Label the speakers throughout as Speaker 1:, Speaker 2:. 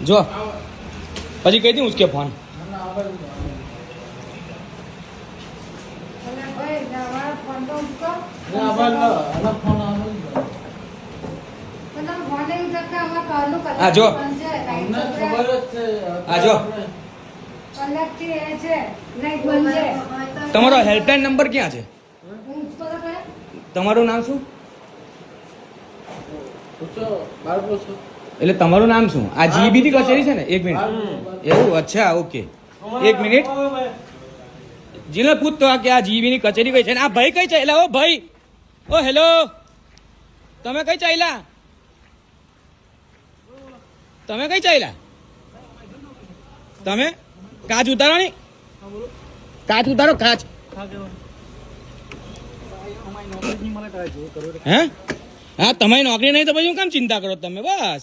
Speaker 1: જો પછી કહી દઉં ઉસકે ફોન
Speaker 2: અને ભાઈ તમારો ફોન તો
Speaker 1: આ જો.
Speaker 2: છે,
Speaker 3: છે
Speaker 1: આ જો.
Speaker 2: છે છે.
Speaker 1: તમારો હેલ્પલાઇન નંબર ક્યાં છે? તમારું નામ શું? એટલે તમારું નામ શું? આ જીબીની કચેરી છે ને? એક મિનિટ. એવું? અચ્છા ઓકે. એક મિનિટ. જીને પૂછતો આ કે આ જીબીની કચેરી કઈ છે ને? આ ભાઈ કઈ ચાલ્યા ઓ ભાઈ. ઓ, હેલો. તમે કઈ ચાલ્યા તમે કઈ ચાલ્યા તમે? કાચ ઉતારો ને કાચ ઉતારો, કાચ. હે? હા, તમારી નોકરી નહીં તો પછી હું કેમ ચિંતા કરો તમે? બસ.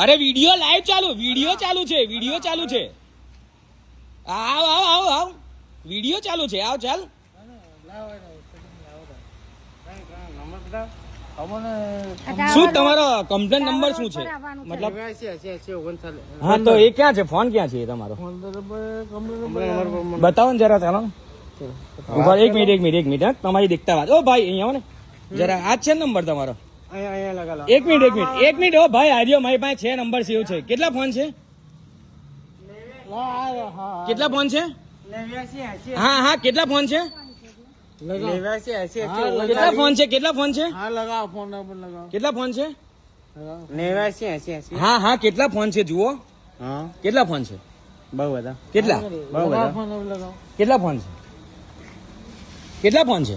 Speaker 1: અરે વીડિયો લાઈવ ચાલુ વીડિયો ચાલુ છે વીડિયો ચાલુ છે. આવ આવ આવ આવ. વીડિયો ચાલુ છે આવ ચાલ. શું તમારો કમ્પ્લેન નંબર શું છે? મતલબ હા તો એ ક્યાં છે? ફોન ક્યાં છે એ તમારો? બતાવો ને જરા ચાલો. એક મિનિટ એક મિનિટ એક મિનિટ તમારી દેખતા વાત. ઓ ભાઈ અહીંયા આવો ને. જરા આ જ છે ને નંબર તમારો. એક મિનિટ એક મિનિટ. એક મિનિટ ઓ ભાઈ આર્યો મારી પાસે છે નંબર સેવ છે. કેટલા ફોન છે? કેટલા ફોન છે? હા હા કેટલા ફોન છે? કેટલા ફોન છે? કેટલા ફોન છે?
Speaker 3: હા લગાવો ફોન નંબર લગાવો.
Speaker 1: કેટલા ફોન છે? હા હા કેટલા ફોન છે? જુઓ.
Speaker 4: હા.
Speaker 1: કેટલા ફોન છે?
Speaker 4: બહુ બધા.
Speaker 1: કેટલા?
Speaker 4: બહુ
Speaker 1: કેટલા ફોન છે કેટલા ફોન છે?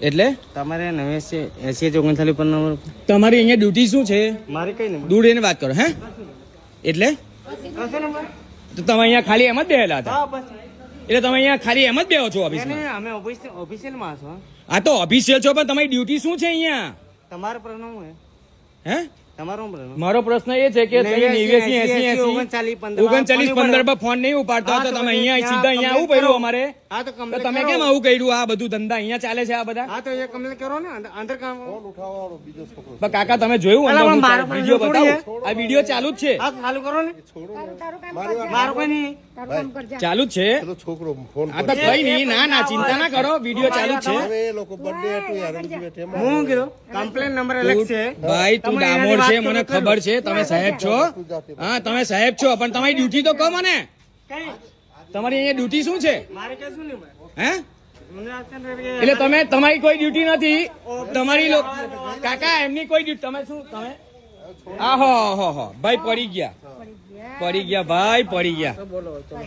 Speaker 1: એટલે?
Speaker 4: તમારે નેવ્યાસી એસી ઓગણચાલીસ પર નંબર
Speaker 1: તમારી અહીંયા ડ્યુટી શું છે?
Speaker 4: મારે કઈ નહીં
Speaker 1: દૂર એને વાત કરો હે? એટલે? તો તમે અહીંયા ખાલી એમ જ બેહેલા હતા? એટલે તમે અહીંયા ખાલી એમ જ બેહો છો ઓફિસમાં
Speaker 4: અમે ઓફિસ- ઓફિશિયલમાં છો
Speaker 1: આ તો ઓફિસિયલ છો પણ તમારી ડ્યુટી શું છે અહીંયા?
Speaker 4: તમારો પ્રશ્ન હું
Speaker 1: હે?
Speaker 4: તમારો
Speaker 1: મારો પ્રશ્ન એ છે કે
Speaker 4: ઓગણચાલીસ, પંદર
Speaker 1: પર ફોન નહીં ઉપાડતા તો તમે અહીંયા સીધા અહીંયા આવું
Speaker 4: પડ્યું
Speaker 1: અમારે?
Speaker 4: તો
Speaker 1: તો તમે કેમ આવું કર્યું? આ બધું ધંધા અહીંયા ચાલે છે આ બધા?
Speaker 4: હા તો એ કરો ને અંદર- કામ
Speaker 1: પણ કાકા તમે જોયું
Speaker 4: અલા, પણ મારો
Speaker 1: વીડિયો
Speaker 4: થોડી
Speaker 1: આ વીડિયો ચાલુ જ છે.
Speaker 4: ચાલુ કરો ને. મારો કોઈ નહીં.
Speaker 2: તારું કામ કરજે.
Speaker 1: ચાલુ જ છે.
Speaker 5: છોકરો ફોન
Speaker 1: આ તો કઈ નહીં ના ના ચિંતા ના કરો. વીડિયો ચાલુ જ છે.
Speaker 5: હવે એ લોકો બર્થડે હતું યાર
Speaker 4: હું ગયો કમ્પ્લેન નંબર અલગ છે.
Speaker 1: ભાઈ તું ડામોર છે મને ખબર છે તમે સાહેબ છો. હા તમે સાહેબ છો પણ તમારી ડ્યુટી તો કહો મને.
Speaker 4: કઈ?
Speaker 1: તમારી અહીંયા ડ્યુટી શું છે?
Speaker 4: ભાઈ.
Speaker 1: હે? એટલે તમે તમારી કોઈ ડ્યુટી નથી. તમારી કાકા એમની કોઈ ડ્યુટી તમે શું તમે? આહો હો હો હો. ભાઈ પડી ગયા. પડી ગયા ભાઈ પડી ગયા.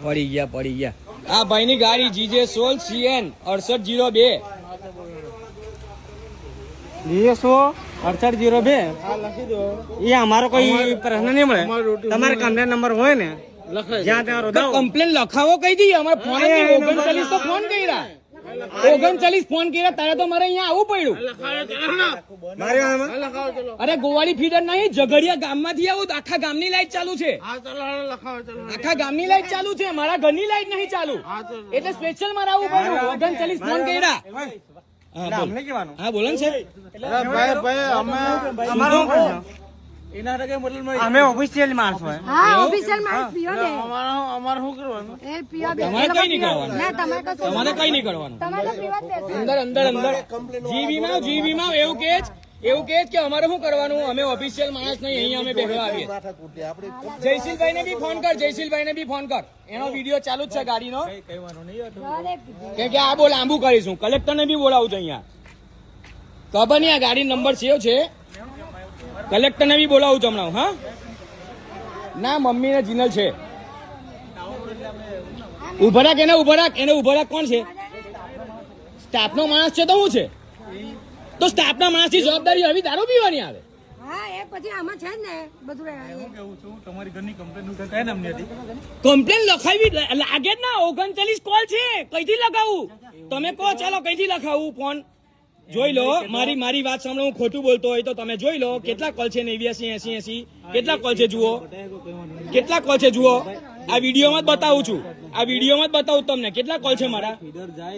Speaker 1: પડી ગયા પડી ગયા. આ ભાઈની ગાડી જીજે સોલ સીએન અડસઠ જીરો બે.
Speaker 4: જીરો અડસઠ જીરો બે? એ અમારો કોઈ પ્રશ્ન નહીં મળે. તમારે કમ્પ્લેન નંબર હોય ને? જ્યાં ત્યાં રોદાવો
Speaker 1: કમ્પ્લેન લખાવો કઈ દઈએ. અમારે ફોન ઓગણચાલીસ તો ફોન કર્યા. ઓગણચાલીસ ફોન કર્યા તારે તો મારે અહીંયા આવવું પડ્યું. અરે ગોવાળી ફીડર નહીં ઝઘડિયા ગામમાંથી આવું તો આખા ગામની લાઈટ ચાલુ છે.
Speaker 3: હા ચલો હાલો
Speaker 1: આખા ગામની લાઈટ ચાલુ છે મારા ઘરની લાઈટ નહીં ચાલુ. એટલે સ્પેશિયલ મારે આવવું પડ્યું. ઓગણચાલીસ ફોન કર્યા. હા, બોલ. ને સાહેબ.
Speaker 3: અરે ભાઈ ભાઈ અમે
Speaker 4: અમારો શું કરશો?
Speaker 3: એના ટકે મતલબ
Speaker 4: અમે ઓફિશિયલ માણસ હોય
Speaker 2: હા ઓફિશિયલ માણસ પીઓ દે
Speaker 3: અમારે અમારે શું કરવાનું?
Speaker 2: એ પીઓ દે
Speaker 1: તમારે કઈ નહીં કરવાનું.
Speaker 2: ના તમારે કશું
Speaker 1: તમારે કઈ નહીં કરવાનું.
Speaker 2: તમારે પીવા જ દેશે
Speaker 1: અંદર અંદર. અંદર જીબીમાં જીબીમાં એવું કે એવું કે કે અમારે શું કરવાનું? અમે ઓફિશિયલ માણસ નહીં અહીંયા અમે બેસવા આવીએ. જયશીલભાઈ ને બી ફોન કર જયશીલભાઈ ને બી ફોન કર. એનો વીડિયો ચાલુ જ છે ગાડીનો. કેમ કે આ બહુ લાંબુ કરીશું. કલેક્ટર ને બી બોલાવું છું અહીંયા. ખબર નહીં આ ગાડી નંબર સેવ છે. કલેક્ટર ને બી બોલાવું છું હમણાં હા? ના મમ્મી ને જીનલ છે. ઊભા રાખ એને ઊભા રાખ એને ઊભા રાખ કોણ છે? સ્ટાફ નો માણસ છે તો શું છે? તો સ્ટાફ ના માણસની જવાબદારી હવે દારૂ પીવાની આવે.
Speaker 2: હા એ પછી આમાં છે જ ને
Speaker 1: કમ્પ્લેન લખાવી લાગે જ ના ઓગણચાલીસ કોલ છે કઈથી લખાવું? તમે કહો ચાલો કઈથી લખાવું ફોન જોઈ લો મારી મારી વાત સાંભળો હું ખોટું બોલતો હોય તો તમે જોઈ લો કેટલા કોલ છે નેવ્યાસી એસી એસી કેટલા કોલ છે જુઓ? કેટલા કોલ છે જુઓ? આ વિડીયોમાં જ બતાવું છું. આ વિડીયોમાં જ બતાવું તમને. કેટલા કોલ છે મારા?